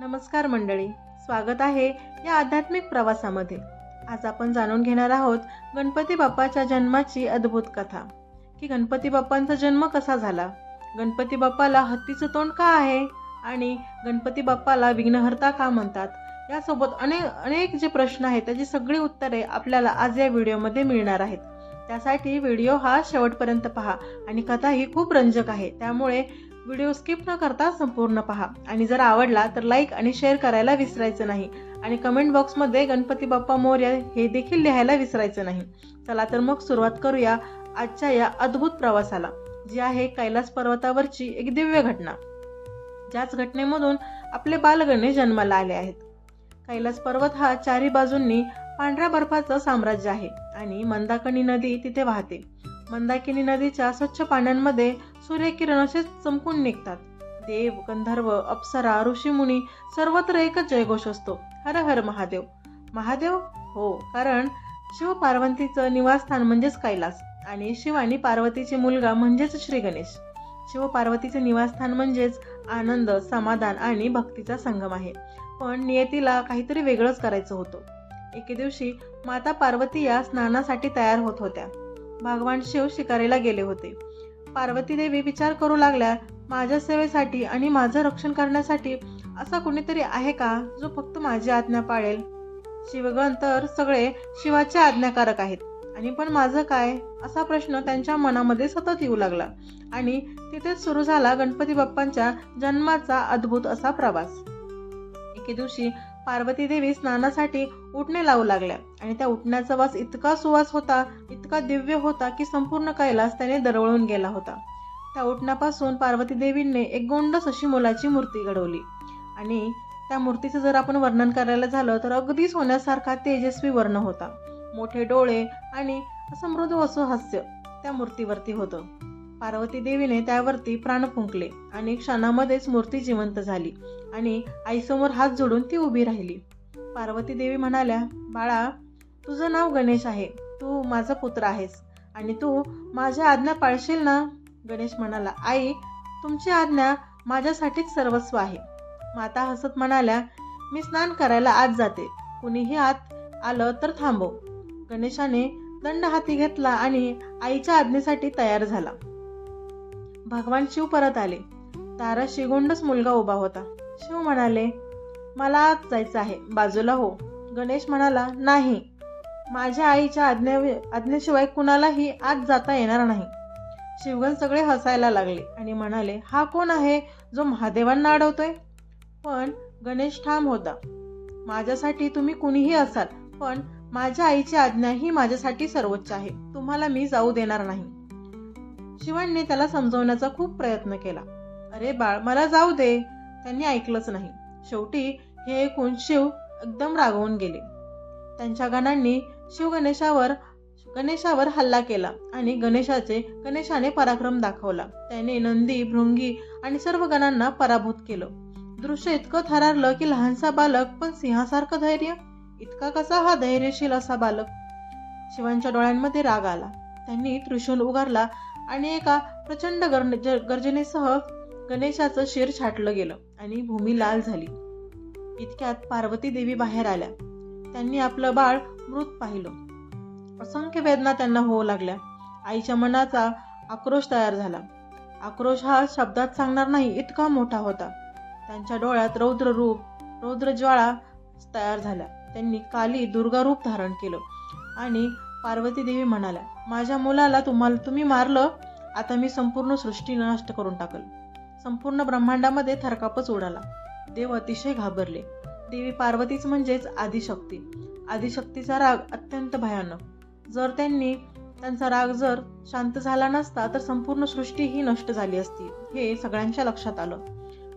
नमस्कार मंडळी स्वागत आहे या आध्यात्मिक प्रवासामध्ये. आज आपण जाणून घेणार आहोत गणपती बाप्पाच्या जन्माची अद्भुत कथा. की गणपती बाप्पांचा जन्म कसा झाला? गणपती बाप्पाला हत्तीचं तोंड का आहे? आणि गणपती बाप्पाला विघ्नहर्ता का म्हणतात? यासोबत अनेक अनेक जे प्रश्न आहेत त्याची सगळी उत्तरे आपल्याला आज या व्हिडिओमध्ये मिळणार आहेत. त्यासाठी व्हिडिओ हा शेवटपर्यंत पहा आणि कथा ही खूप रंजक आहे. त्यामुळे व्हिडिओ स्किप न करता संपूर्ण पहा. आणि जर आवडला तर लाईक आणि शेअर करायला विसरायचं नाही. आणि कमेंट बॉक्समध्ये गणपती बाप्पा मोर्या हे देखील लिहायला विसरायचं नाही. चला तर मग सुरुवात करूया आजच्या या अद्भुत प्रवासाला जी आहे कैलास पर्वतावरची एक दिव्य घटना. ज्याच घटनेमधून आपले बालगणे जन्माला आले आहेत. कैलास पर्वत हा चारी बाजूंनी पांढऱ्या बर्फाचं साम्राज्य आहे आणि मंदाकणी नदी तिथे वाहते. मंदाकिनी नदीच्या स्वच्छ पाण्यांमध्ये सूर्यकिरण असे चमकून निघतात. देव गंधर्व अप्सरा ऋषीमुनी सर्वत्र एकच जयघोष असतो. हर हर महादेव. महादेव? हो कारण शिव पार्वतीचं निवासस्थान म्हणजेच कैलास आणि शिव आणि पार्वतीचे मुलगा म्हणजेच श्री गणेश. शिव पार्वतीचे निवासस्थान म्हणजेच आनंद समाधान आणि भक्तीचा संगम आहे. पण नियतीला काहीतरी वेगळंच करायचं होतं. एके दिवशी माता पार्वती या स्नानासाठी तयार होत होत्या. भगवान शिव शिकारीला गेले होते. पार्वती देवी विचार करू लागल्या माझ्या सेवेसाठी आणि माझं रक्षण करण्यासाठी असा कुणीतरी आहे का जो फक्त माझी आज्ञा पाळेल? शिवगण तर सगळे शिवाचे आज्ञाकारक आहेत. आणि पण माझं काय? असा प्रश्न त्यांच्या मनामध्ये सतत येऊ लागला. आणि तिथेच सुरू झाला गणपती बाप्पांच्या जन्माचा अद्भुत असा प्रवास. एके दिवशी पार्वती देवी स्नानासाठी उठणे लावू लागल्या. आणि त्या उठण्याचा वास इतका सुवास होता इतका दिव्य होता की संपूर्ण कैलास त्याने दरवळून गेला होता. त्या उठण्यापासून पार्वती देवींनी एक गोंडस अशी मुलाची मूर्ती घडवली. आणि त्या मूर्तीचं जर आपण वर्णन करायला झालं तर अगदी सोन्यासारखा तेजस्वी वर्ण होता. मोठे डोळे आणि असं मृदू असं हास्य त्या मूर्तीवरती होतं. पार्वती देवीने त्यावरती प्राण फुंकले आणि क्षणामध्येच मूर्ती जिवंत झाली आणि आईसमोर हात जोडून ती उभी राहिली. पार्वती देवी म्हणाल्या बाळा तुझं नाव गणेश आहे. तू माझा पुत्र आहेस आणि तू माझ्या आज्ञा पाळशील ना? गणेश म्हणाला आई तुमची आज्ञा माझ्यासाठीच सर्वस्व आहे. माता हसत म्हणाल्या मी स्नान करायला आत जाते. कुणीही आत आलं तर थांबव. गणेशाने दंड हाती घेतला आणि आईच्या आज्ञेसाठी तयार झाला. भगवान शिव परत आले. तारा शिगोंडच मुलगा उभा होता. शिव म्हणाले मला आत जायचं आहे. बाजूला हो. गणेश म्हणाला नाही. माझ्या आईच्या आज्ञे आज्ञेशिवाय कुणालाही आत जाता येणार नाही. शिवगण सगळे हसायला लागले आणि म्हणाले हा कोण आहे जो महादेवांना अडवतोय? पण गणेश ठाम होता माझ्यासाठी तुम्ही कुणीही असाल पण माझ्या आईची आज्ञा ही माझ्यासाठी सर्वोच्च आहे. तुम्हाला मी जाऊ देणार नाही. शिवांनी त्याला समजवण्याचा खूप प्रयत्न केला. अरे बाळ मला जाऊ दे. त्यांनी ऐकलंच नाही. शेवटी हे ऐकून शिव एकदम रागवून गेले. त्यांच्या गणांनी शिव गणेशावर गणेशावर हल्ला केला आणि गणेशाचे गणेशाने पराक्रम दाखवला. त्याने नंदी भृंगी आणि सर्व गणांना पराभूत केलं. दृश्य इतकं थरारलं की लहानसा बालक पण सिंहासारखं धैर्य. इतका कसा हा धैर्यशील असा बालक? शिवांच्या डोळ्यांमध्ये राग आला. त्यांनी त्रिशूल उगारला आणि एका प्रचंड गर्जनेसह गणेशाचं शिर छाटलं गेलं आणि भूमी लाल झाली. इतक्यात पार्वती देवी बाहेर आल्या. त्यांनी आपलं बाळ मृत पाहिलं. असंख्य वेदना त्यांना होऊ लागल्या. आईच्या मनाचा आक्रोश तयार झाला. आक्रोश हा शब्दात सांगणार नाही इतका मोठा होता. त्यांच्या डोळ्यात रौद्र रूप रौद्र ज्वाळा तयार झाल्या. त्यांनी काली दुर्गा रूप धारण केलं आणि पार्वती देवी म्हणाल्या माझ्या मुलाला तुम्हाला तुम्ही मारलं आता मी संपूर्ण सृष्टी नष्ट करून टाकल. संपूर्ण ब्रह्मांडामध्ये थरकापच उडाला. देव अतिशय घाबरले. देवी पार्वतीच म्हणजेच आदिशक्ती. आदिशक्तीचा राग अत्यंत भयानक. जर त्यांनी त्यांचा राग जर शांत झाला नसता तर संपूर्ण सृष्टी ही नष्ट झाली असती हे सगळ्यांच्या लक्षात आलं.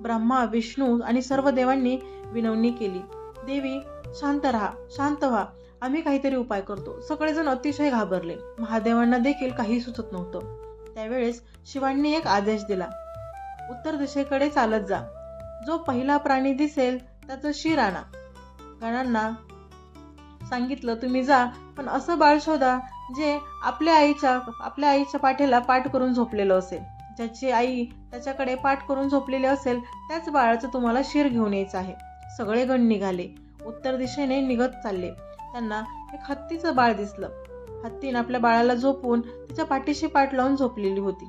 ब्रह्मा विष्णू आणि सर्व देवांनी विनवणी केली. देवी शांत राहा शांत व्हा. आम्ही काहीतरी उपाय करतो. सगळेजण अतिशय घाबरले. महादेवांना देखील काही सुचत नव्हतं. त्यावेळेस शिवांनी एक आदेश दिला. उत्तर दिशेकडे चालत जा. जो पहिला प्राणी दिसेल त्याचं शिर आणा. गणांना सांगितलं तुम्ही जा पण असं बाळ शोधा जे आपल्या आईच्या आपल्या आईच्या पाठीला पाठ करून झोपलेलं असेल. ज्याची आई त्याच्याकडे पाठ करून झोपलेली असेल त्याच बाळाचं तुम्हाला शिर घेऊन यायचं आहे. सगळे गण निघाले. उत्तर दिशेने निघत चालले. त्यांना एक हत्तीचं बाळ दिसलं. हत्तीनं आपल्या बाळाला झोपून तिच्या पाठीशी पाठ लावून झोपलेली होती.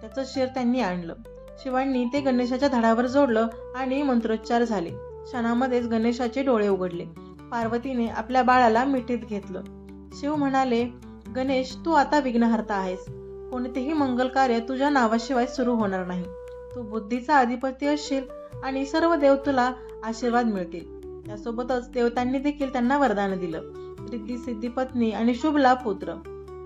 त्याचं शिर त्यांनी आणलं. शिवांनी ते गणेशाच्या धडावर जोडलं आणि मंत्रोच्चार झाले. क्षणामध्येच गणेशाचे डोळे उघडले. पार्वतीने आपल्या बाळाला मिठीत घेतलं. शिव म्हणाले गणेश तू आता विघ्नहर्ता आहेस. कोणतेही मंगल कार्य तुझ्या नावाशिवाय सुरू होणार नाही. तू बुद्धीचा अधिपती असशील आणि सर्व देव तुला आशीर्वाद मिळतील. त्यासोबतच देवतांनी देखील त्यांना वरदान दिलं. रिद्धी सिद्धी पत्नी आणि शुभला पुत्र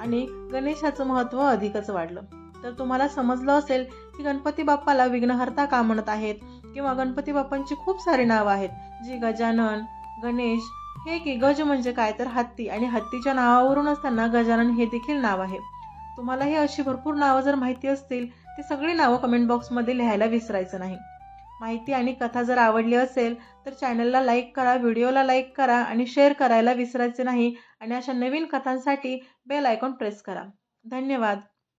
आणि गणेशाचं महत्त्व अधिकच वाढलं. तर तुम्हाला समजलं असेल की गणपती बाप्पाला विघ्नहर्ता का म्हणत आहेत? किंवा गणपती बाप्पांची खूप सारी नावं आहेत जी गजानन गणेश हे की गज म्हणजे काय? तर हत्ती आणि हत्तीच्या नावावरूनच त्यांना गजानन हे देखील नाव आहे. तुम्हाला हे अशी भरपूर नावं जर माहिती असतील ती सगळी नावं कमेंट बॉक्समध्ये लिहायला विसरायचं नाही. माहिती आणि कथा जर आवडली असेल तर चॅनलला लाईक करा व्हिडिओला लाईक करा आणि शेअर करायला विसरायचे नाही आणि अशा नवीन कथांसाठी बेल आयकॉन प्रेस करा. धन्यवाद.